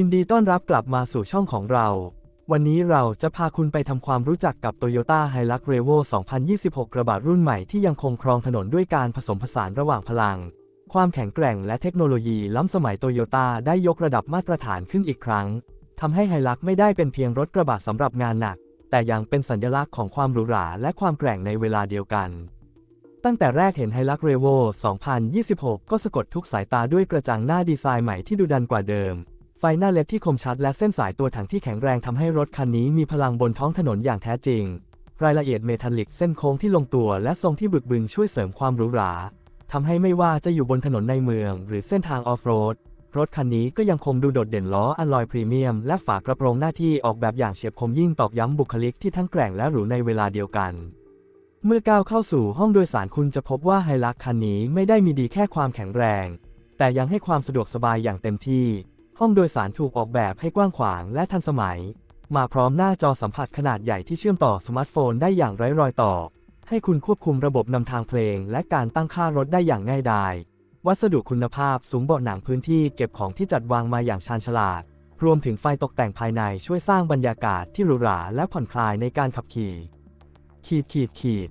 ยินดีต้อนรับกลับมาสู่ช่องของเรา วันนี้เราจะพาคุณไปทำความรู้จักกับ Toyota Hilux Revo 2026 กระบะรุ่นใหม่ที่ยังคงครองถนนด้วยการผสมผสานระหว่างพลัง ความแข็งแกร่งและเทคโนโลยีล้ำสมัยโตโยต้าได้ยกระดับมาตรฐานขึ้นอีกครั้งทำให้ไฮลักไม่ได้เป็นเพียงรถกระบะสำหรับงานหนัก แต่ยังเป็นสัญลักษณ์ของความหรูหราและความแกร่งในเวลาเดียวกันตั้งแต่แรกเห็นไฮลักเรโว 2026 ก็สะกดทุกสายตาด้วยกระจังหน้าดีไซน์ใหม่ที่ดูดันกว่าเดิม ไฟหน้าเล็ดที่คมชัดและเส้นสายตัวถังที่แข็งแรงทำให้รถคันนี้มีพลังบนท้องถนนอย่างแท้จริง รายละเอียดเมทัลลิกเส้นโค้งที่ลงตัวและทรงที่บึกบึนช่วยเสริมความหรูหราทำให้ไม่ว่าจะอยู่บนถนนในเมือง หรือเส้นทางออฟโรดรถคันนี้ก็ยังคงดูโดดเด่นล้ออัลลอยพรีเมียม และฝากระโปรงหน้าที่ออกแบบอย่างเฉียบคมยิ่งตอกย้ำบุคลิกที่ทั้งแกร่งและหรูในเวลาเดียวกัน เมื่อก้าวเข้าสู่ห้องโดยสารคุณจะพบว่าไฮลักคันนี้ไม่ได้มีดีแค่ความแข็งแรง แต่ยังให้ความสะดวกสบายอย่างเต็มที่ ห้องโดยสารถูกออกแบบให้กว้างขวางและทันสมัย มาพร้อมหน้าจอสัมผัสขนาดใหญ่ที่เชื่อมต่อสมาร์ทโฟนได้อย่างไร้รอยต่อ ให้คุณควบคุมระบบนำทางเพลง และการตั้งค่ารถได้อย่างง่ายดาย วัสดุคุณภาพสูงเบาะหนังพื้นที่เก็บของที่จัดวางมาอย่างชาญฉลาด รวมถึงไฟตกแต่งภายในช่วยสร้างบรรยากาศที่หรูหราและผ่อนคลายในการขับขี่ ขีดขีดขีด